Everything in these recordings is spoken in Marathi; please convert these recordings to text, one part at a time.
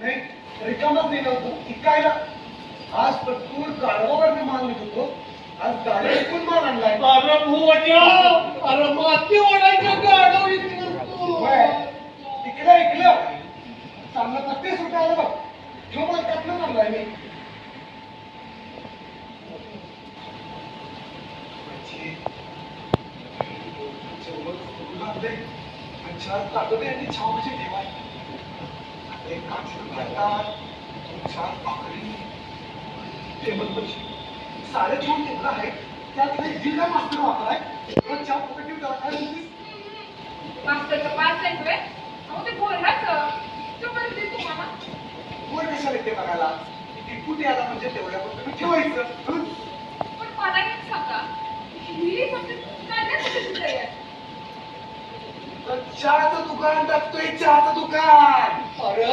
नाही रिकामच नाही नव्हतं इकायला आज पटकून गाडवावर माल निघत होतो आज गाडी विकून माल आणलाय अरे भुवजा अरे माती ओढायचं गाडव इकडं. इकडं चांगलं रुपये आलं बघ जो माल त्यातनं आणलाय मी म्हणजे करून आणलंय, आणि चार कागद यांनी छावणीचे ठेवाय एक काचेचं भांडार, चार पाकळी टेबल पशी साडे टेबल आहेत एक जिल्हा मास्टर वापराय पण चार आहे अहो ते बोलण्याचं तू म्हणते तुम्हाला कोण कशाला येते बघायला? टिपूट याला म्हणजे तेवढ्या तुम्ही ठेवायचं हं? पण मला एक सांगा ही फक्त करण्यासाठी तुझं आहे तर चहाचं दुकान टाकतोय चहाचं दुकान. अरे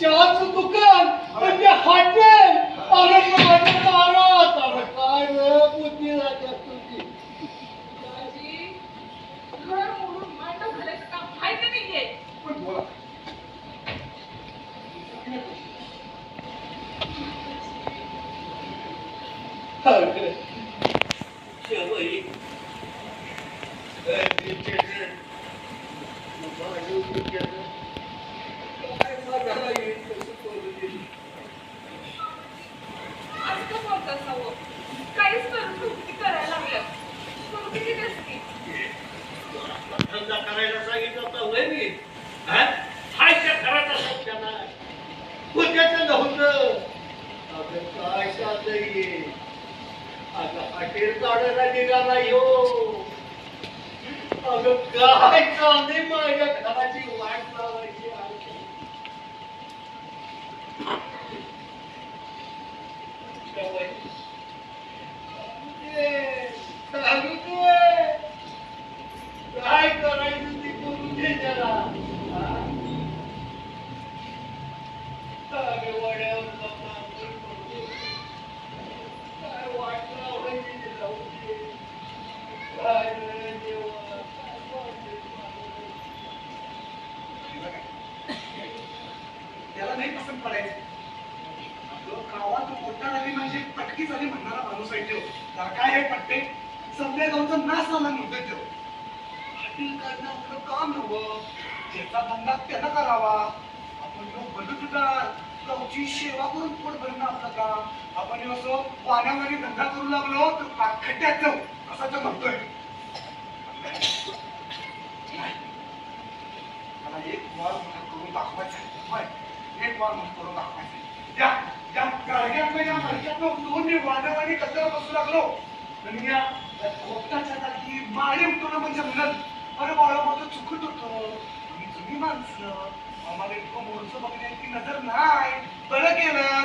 चहाचं दुकान? म्हणजे हॉटेल? अरे दारात. अरे काय रे बुद्धी राजा तुझी. दाजी, घर मोडून मांडव घालायचं काम माहिती नाहीये. पण बोला अरे शेवई अरे त्याचं माझं त्याचं काय माझ्याला येईल तसं करू दे. आज कसं होत असावं. काहीच करून कृती करायला लागलं कृती किती असती. धंदा करायला सांगितलं होतं होय मी. नव्हतं. अगं काय चाललंय आता हॉटेल काढायला निघाला यो. अगं काय चाललंय? माझ्या घराची वाट लावायची आहे. शेवई. ए, सांगू दे. काय करायचं ते करू दे जरा हा? अरे वड्यावर बाबा, आपण पडतो. काय वाट लावायची ते लावू दे. काय रे देवा, काय वाटेल मला. त्याला नाही पसंत पडायचं. आपलं गावात मोठा झाली म्हणजे पटकी झाली म्हणणारा माणूस आहे तो. तर काय आहे पट्टे सध्या गावचा नाश झाला नव्हते तो. पाटील काढणं आपलं काम नव्हतं त्याचा धंदा त्याला करावा. आपण ह्यो बलुतदार गावची सेवा करून पोट भरणं आपलं काम. आपण असं पाण्यामध्ये धंदा करू लागलो तर खड्ड्यात जाऊ असा तो म्हणतोय नाही. मला एक वार म्हणून करून दाखवायचा आहे. होय, एक वार म्हणून करून दाखवायचा आहे. या या गाडग्यातनं या मार्गातनं दोन मी वादावादी कचरा बसू लागलो. आणि या कोपटाच्या जागी माळी उठवणं म्हणजे म्हणत अरे बाळा माझं चुकत होतं. आम्ही जुनी माणसं. आम्हाला इतकं मोरचं बघण्याची नजर नाही. बरं केलं.